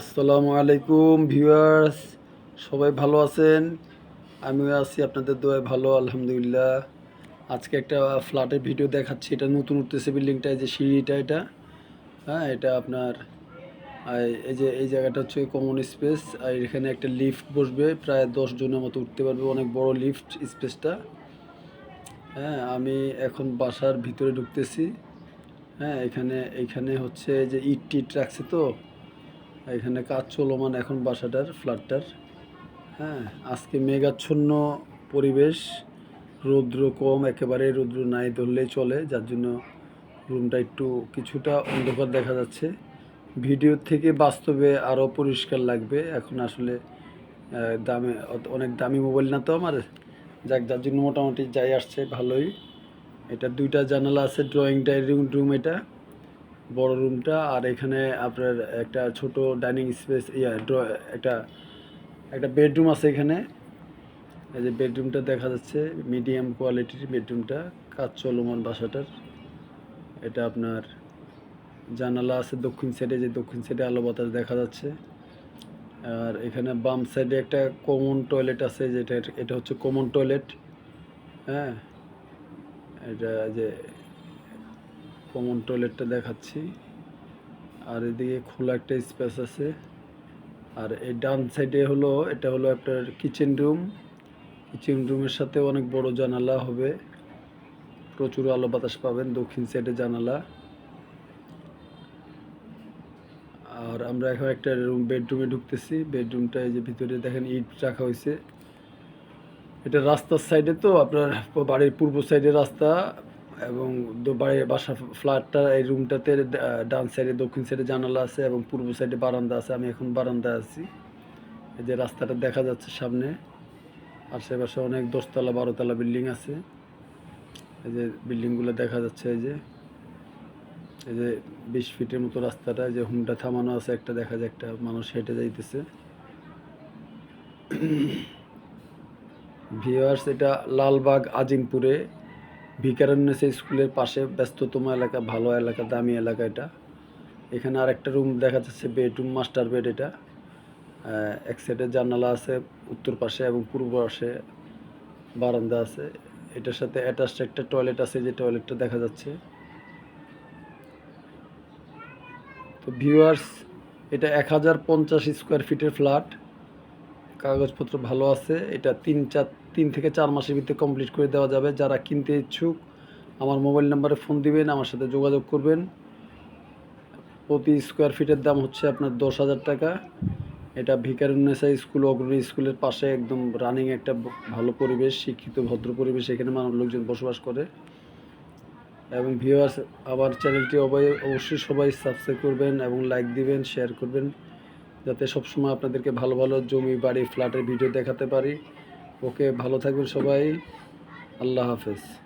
আসসালামু আলাইকুম, ভিউয়ার্স। সবাই ভালো আছেন? আমিও আছি, আপনাদের দোয়ায় ভালো, আলহামদুলিল্লাহ। আজকে একটা ফ্ল্যাটের ভিডিও দেখাচ্ছি। এটা নতুন উঠতেছে বিল্ডিংটা যে সিঁড়িটা, এটা। হ্যাঁ এটা আপনার এই যে, এই জায়গাটা হচ্ছে কমন স্পেস আর এখানে একটা লিফট বসবে, প্রায় দশ জনের মতো উঠতে পারবে, অনেক বড় লিফট স্পেসটা হ্যাঁ আমি এখন বাসার ভিতরে ঢুকতেছি। হ্যাঁ এখানে এখানে হচ্ছে যে ইট টিট রাখছে তো। এখানে কাজ চলমান এখন বাসাটার, ফ্ল্যাটটার। হ্যাঁ আজকে মেঘাচ্ছন্ন পরিবেশ, রৌদ্র কম, একেবারে রৌদ্র নাই ধরলেই চলে, যার জন্য রুমটা একটু কিছুটা অন্ধকার দেখা যাচ্ছে। ভিডিও থেকে বাস্তবে আরও পরিষ্কার লাগবে। এখন আসলে দামে অনেক দামি মোবাইল না তো আমার, যাক, যার জন্য মোটামুটি যাই আসছে ভালোই। এটা দুইটা জানালা আছে ড্রয়িং ডাইনিং রুম এটা। বড় রুমটা আর এখানে আপনার একটা ছোট ডাইনিং স্পেস, ইয়া, ড্র- একটা একটা বেডরুম আছে এখানে। এই যে বেডরুমটা দেখা যাচ্ছে, মিডিয়াম কোয়ালিটির বেডরুমটা, কাজ চলমান বাসাটার। এটা আপনার জানালা আছে দক্ষিণ সাইডে, যে দক্ষিণ সাইডে আলো বাতাস দেখা যাচ্ছে। আর এখানে বাম সাইডে একটা কমন টয়লেট আছে যেটা এটা হচ্ছে কমন টয়লেট। হ্যাঁ এটা যে কমন টয়লেটটা দেখাচ্ছি। আর এদিকে খোলা একটা স্পেস আছে। আর এই ডান সাইডে হলো, এটা হলো আপনার কিচেন রুম। কিচেন রুমের সাথে অনেক বড় জানালা হবে। প্রচুর আলো বাতাস পাবেন দক্ষিণ সাইডে জানালা। আর আমরা এখন একটা রুম, বেডরুমে ঢুকতেছি। বেডরুমটা এই যে ভিতরে দেখেন ইট রাখা হয়েছে। এটা রাস্তার সাইডে তো, আপনার বাড়ির পূর্ব সাইডে রাস্তা। এবং বাড়ির বাসা ফ্ল্যাটটা, এই রুমটাতে ডান সাইডে, দক্ষিণ সাইডে জানালা আছে এবং পূর্ব সাইডে বারান্দা আছে। আমি এখন বারান্দায় আছি। এই যে রাস্তাটা দেখা যাচ্ছে সামনে। আশেপাশে অনেক দশতলা, বারোতলা বিল্ডিং আছে। এই যে বিল্ডিংগুলো দেখা যাচ্ছে, এই যে। এই যে বিশ ফিটের মতো রাস্তাটা যে হুমটা থামানো আছে, একটা দেখা যায়, একটা মানুষ হেঁটে যাইতেছে। ভিওয়ার্স এটা লালবাগ আজিমপুরে। ভিকারণ্যসে স্কুলের পাশে ব্যস্ততম এলাকা, ভালো এলাকা, দামি এলাকা এটা। এখানে আরেকটা রুম দেখা যাচ্ছে বেডরুম মাস্টার বেড এটা। এক সাইডে জানালা আছে, উত্তর পাশে এবং পূর্ব পাশে বারান্দা আছে। এটার সাথে অ্যাটাচড একটা টয়লেট আছে, যে টয়লেটটা দেখা যাচ্ছে। তো ভিউয়ার্স এটা এক হাজার পঞ্চাশ স্কোয়ার ফিটের ফ্ল্যাট কাগজপত্র ভালো আছে, এটা তিন চার, তিন থেকে চার মাসের ভিতরে কমপ্লিট করে দেওয়া যাবে। যারা কিনতে ইচ্ছুক, আমার মোবাইল নাম্বারে ফোন দিবেন, আমার সাথে যোগাযোগ করবেন। প্রতি স্কোয়ার ফিটের দাম হচ্ছে আপনার দশ হাজার টাকা। এটা ভিকারুন্নেসা স্কুল, অগ্রণী স্কুলের পাশে একদম রানিং একটা ভালো পরিবেশ, শিক্ষিত, ভদ্র পরিবেশ, এখানে মানুষ লোকজন বসবাস করে। এবং ভিউয়ার্স আমার চ্যানেলটি অবশ্যই সবাই সাবস্ক্রাইব করবেন এবং লাইক দিবেন শেয়ার করবেন। যাতে সবসময় আপনাদেরকে ভালো ভালো জমি বাড়ি, ফ্ল্যাটের ভিডিও দেখাতে পারি। ওকে, ভালো থাকবেন সবাই। আল্লাহ হাফেজ।